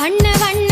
வண்ண வண்ண